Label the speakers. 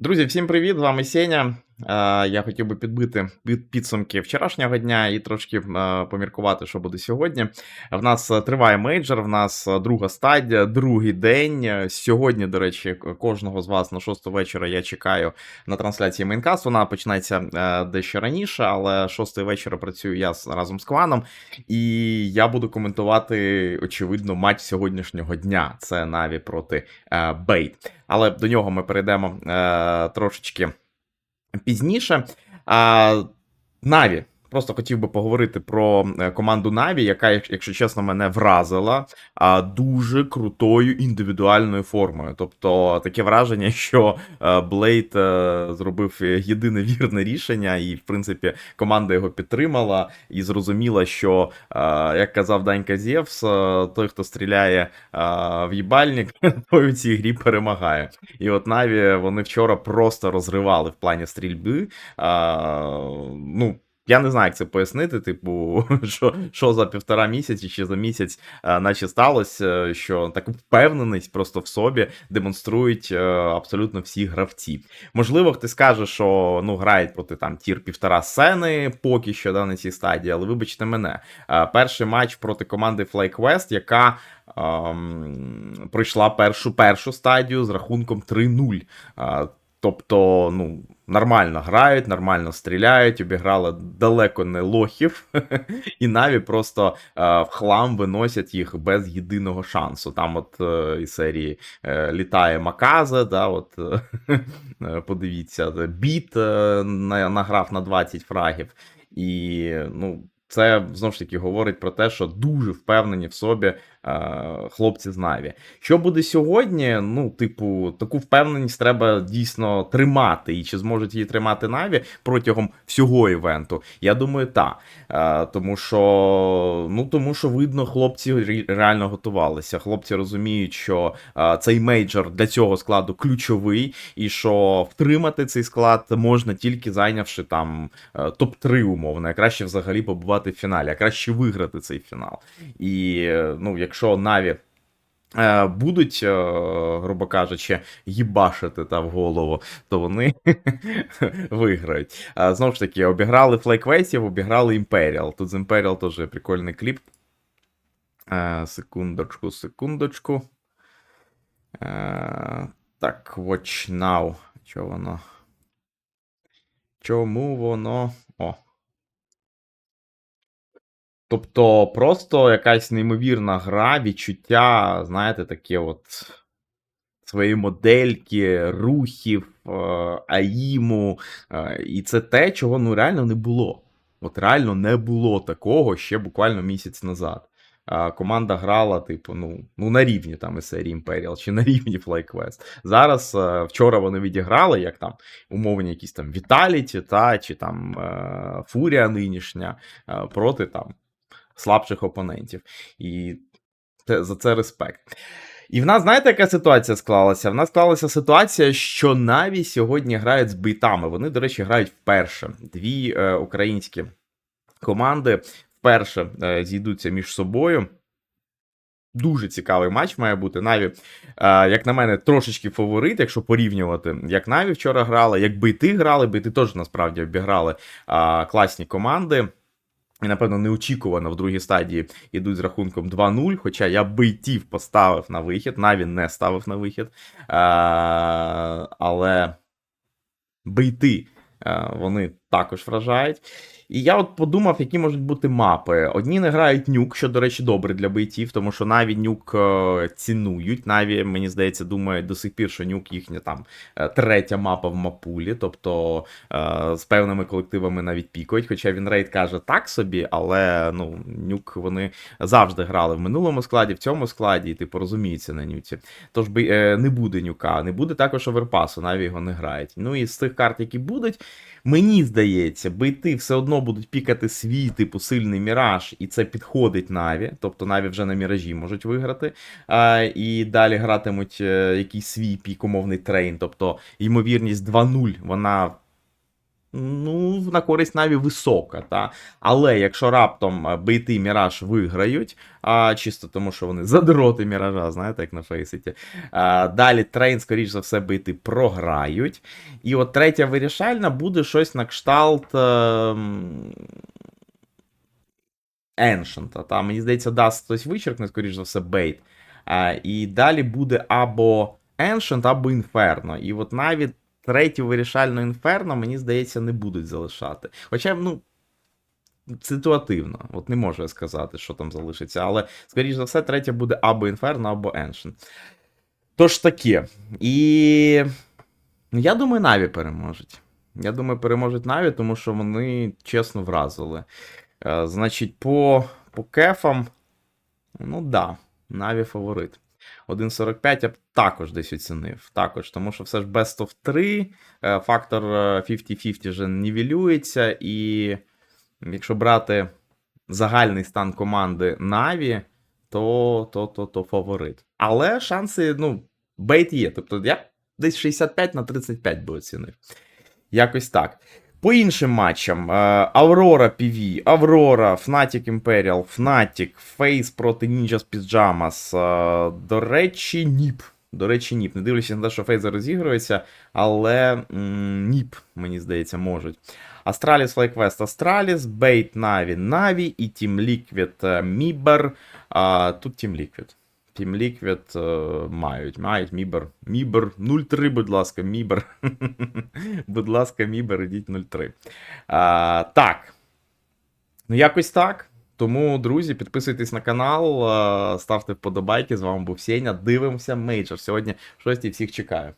Speaker 1: Друзі, всім привіт! З вами Сеня. Е, Я хотів би підбити під- підсумки вчорашнього дня і трошки е, поміркувати, що буде сьогодні. В нас е, триває мейджор, в нас друга стадія, другий день. Сьогодні, до речі, кожного з вас на 6 вечора я чекаю на трансляції Мейнкаст. Вона починається е, дещо раніше, але 6 вечора працюю я разом з Кваном. І я буду коментувати, очевидно, матч сьогоднішнього дня. Це Наві проти Бейт. Але до нього ми перейдемо трошечки пізніше. А, Наві. Просто хотів би поговорити про е, команду Наві, яка, якщо чесно, мене вразила дуже крутою індивідуальною формою. Тобто таке враження, що е, Блейд е, зробив єдине вірне рішення, і, в принципі, команда його підтримала і зрозуміла, що, як казав Данька Зєвс, той, хто стріляє в їбальник, той у цій грі перемагає. І от Наві вони вчора просто розривали в плані стрільби. Ну, я не знаю, як це пояснити. Типу, що, що за півтора місяці чи за місяць, а, наче сталося, що таку впевненість просто в собі демонструють е, абсолютно всі гравці. Можливо, хтось скаже, що ну грають проти там тір півтора сцени поки що да, на цій стадії, але вибачте мене. Е, Перший матч проти команди FlyQuest, яка ем, пройшла першу першу стадію з рахунком 3-0. Е, Тобто, ну, нормально грають, нормально стріляють, обіграли далеко не лохів, і Наві просто е, в хлам виносять їх без єдиного шансу. Там, от е, із серії е, літає Маказа, да, от, подивіться, біт награв на 20 фрагів. І ну, це знову ж таки говорить про те, що дуже впевнені в собі е, хлопці з Наві. Що буде сьогодні? Ну, типу, таку впевненість треба дійсно тримати. І чи зможуть її тримати Наві протягом всього івенту? Я думаю, так. Е, тому що, ну, тому що видно, хлопці реально готувалися. Хлопці розуміють, що е, цей мейджор для цього складу ключовий, і що втримати цей склад можна тільки зайнявши там е, топ-3 умовно, а краще взагалі побувати в фіналі, а краще виграти цей фінал. І ну, якщо Наві. е, Будуть, е, грубо кажучи, їбашити та в голову, то вони виграють. Знову ж таки, обіграли флейквестів, обіграли Imperial. Тут з Imperial теж прикольний кліп. Е, Секундочку, секундочку. Так, Watch Now. Що воно? Чому воно. О. Тобто, просто якась неймовірна гра, відчуття, знаєте, таке от свої модельки, рухів, е, аїму. е, І це те, чого ну реально не було. От реально не було такого ще буквально місяць назад. Команда грала, типу, ну, ну на рівні там із серії Imperial чи на рівні FlyQuest. Зараз е, вчора вони відіграли, як там умовні якісь там Vitality, та, чи там е, Фурія нинішня е, проти там слабших опонентів. І те, за це респект. І в нас, знаєте, яка ситуація склалася? В нас склалася ситуація, що Наві сьогодні грають з бейтами. Вони, до речі, грають вперше. Дві е, українські команди вперше е, зійдуться між собою. Дуже цікавий матч має бути. Наві, е, як на мене, трошечки фаворит, якщо порівнювати, як Наві вчора грали, як бейти грали, бейти теж насправді обіграли класні команди. І, напевно, неочікувано в другій стадії йдуть з рахунком 2-0. Хоча я бейтів поставив на вихід, навіть не ставив на вихід. Е, але бейти е, вони також вражають. І я от подумав, які можуть бути мапи. Одні не грають нюк, що, до речі, добре для бейтів, тому що Наві нюк е, цінують. Наві, мені здається, думають до сих пір, що нюк їхня там е, третя мапа в мапулі, тобто е, з певними колективами навіть пікають. Хоча він рейд каже так собі, але ну, нюк вони завжди грали в минулому складі, в цьому складі, і типу розуміються на нюці. Тож не буде нюка, не буде також оверпасу, наві його не грають. Ну і з тих карт, які будуть, мені здається, бейти все одно будуть пікати свій типу сильний міраж, і це підходить Наві. Тобто Наві вже на міражі можуть виграти. А, і далі гратимуть е, якийсь свій пік, умовний трейн. Тобто ймовірність 2-0, вона ну, на користь Наві висока. Та? Але якщо раптом е, бейти Міраж виграють, а, чисто тому, що вони задроти Міража, знаєте, як на Фейситі. А, далі трейн, скоріш за все, бейти програють. І от третя вирішальна буде щось на кшталт. ем, Ancient. Та, мені здається, дасть хтось вичеркне, скоріш за все, бейт. А, і далі буде або Ancient, або Inferno. І от навіть третю вирішальну Inferno, мені здається, не будуть залишати. Хоча, ну. Ситуативно, от не можу я сказати, що там залишиться, але, скоріш за все, третя буде або Inferno, або Ancient. Тож таке. І. ну, Я думаю, Наві переможуть. Я думаю, переможуть Наві, тому що вони чесно вразили. Е, значить, по, по кефам. Ну да, Наві фаворит. 1.45 я б також десь оцінив. Також, тому що все ж best of 3, е, фактор е, 50-50 вже нівелюється, і якщо брати загальний стан команди Наві, то, то, то, то фаворит. Але шанси, ну, бейт є. Тобто я десь 65 на 35 би оцінив. Якось так. По іншим матчам: е, Аврора PV, Аврора, Fnatic Imperial, Fnatic, Face проти Ninjas Pyjamas. Е, До речі, Ніп. До речі, Ніп. Не дивлячись на те, що Фейс розігрується, але Ніп, мені здається, можуть. Астраліс FlyQuest Астраліс, Бейт Наві Наві і Team Liquid Мібер. Тут Team Liquid. Team Liquid е, мають, мають Мібер. Мібер 0-3, будь ласка, Мібер. будь ласка, Мібер, ідіть 0-3. А, так. Ну, якось так. Тому, друзі, підписуйтесь на канал, е, ставте вподобайки. З вами був Сеня. Дивимося мейджор. Сьогодні в 6 всіх чекаю.